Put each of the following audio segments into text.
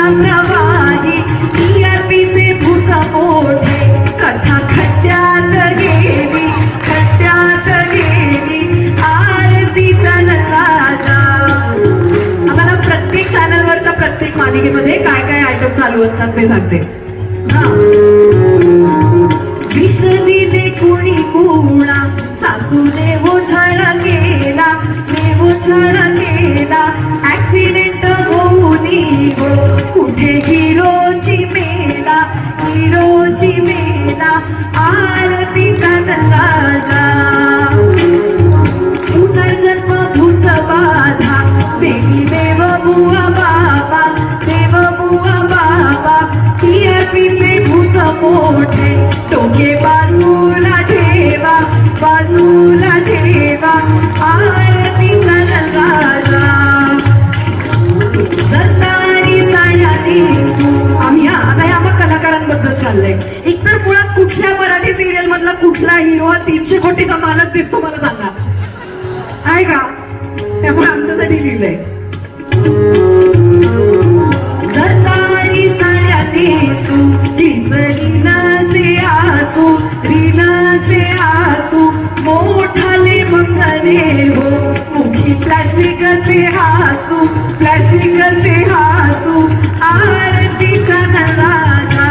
कथांचा प्रवाही टीआरपीचे भूत मोठे. कथा खड्ड्यात गेली खड्ड्यात गेली. आरती राजा. आता ना प्रत्येक चॅनलवरच्या प्रत्येक मालिकेमध्ये काय काय आयटम चालू असतात ते सांगते. हा. मोठे डोके बाजूला ठेवा बाजूला ठेवा आरतीचा राजा जरदारी साड्या दिसू आम्ही आता या मग कलाकारांबद्दल चाललंय. एकतर मुळात कुठल्या मराठी सिरियल मधला कुठला हिरो हा तीनशे कोटीचा मालक दिसतो मला सांगा. आहे का? त्यामुळे आमच्यासाठी लिहिलंय. प्लास्टिकचे हासू प्लास्टिकचे हासू आरतीचा राजा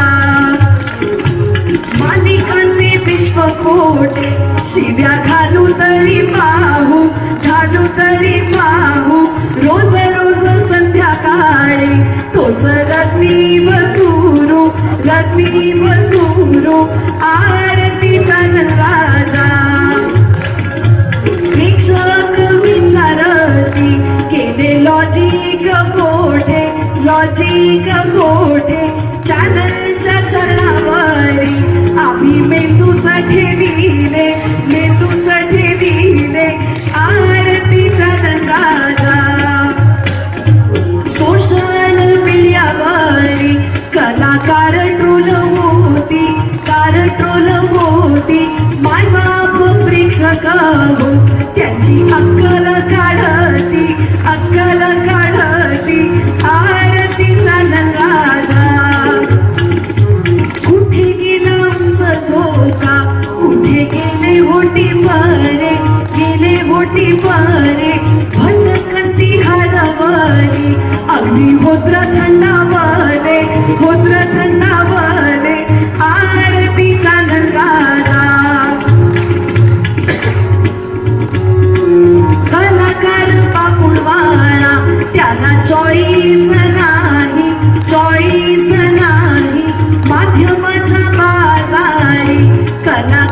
मालिकांचे विश्व खोटे शिव्या घालू तरी पाहू घालू तरी पाहू. रोज रोज संध्याकाळी तोच रत्नी बसूरू रत्नी बसूरू आर कोठे चॅनलच्या चरणावरी. आम्ही मेंदूसाठी ठेविले मेंदूसाठी ठेविले आरतीच्या राजा सोशल मीडियावरी कलाकार ट्रोल होती कार ट्रोल होती माय बाप प्रेक्षक हो परे भटकंती हरवली थंडावले होत्र थंडावले आरतीचा कलाकार पापुडवाळा त्याला चॉईस नाही चॉईस नाही माध्यमाच्या बाजारी कला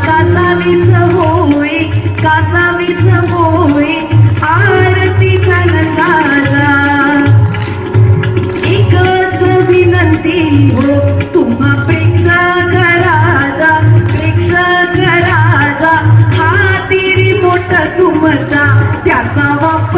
विनंती हो तुम्हा प्रेक्षा राजा प्रेक्षा राजा हा तिरी मोठ तुमचा त्याचा वापर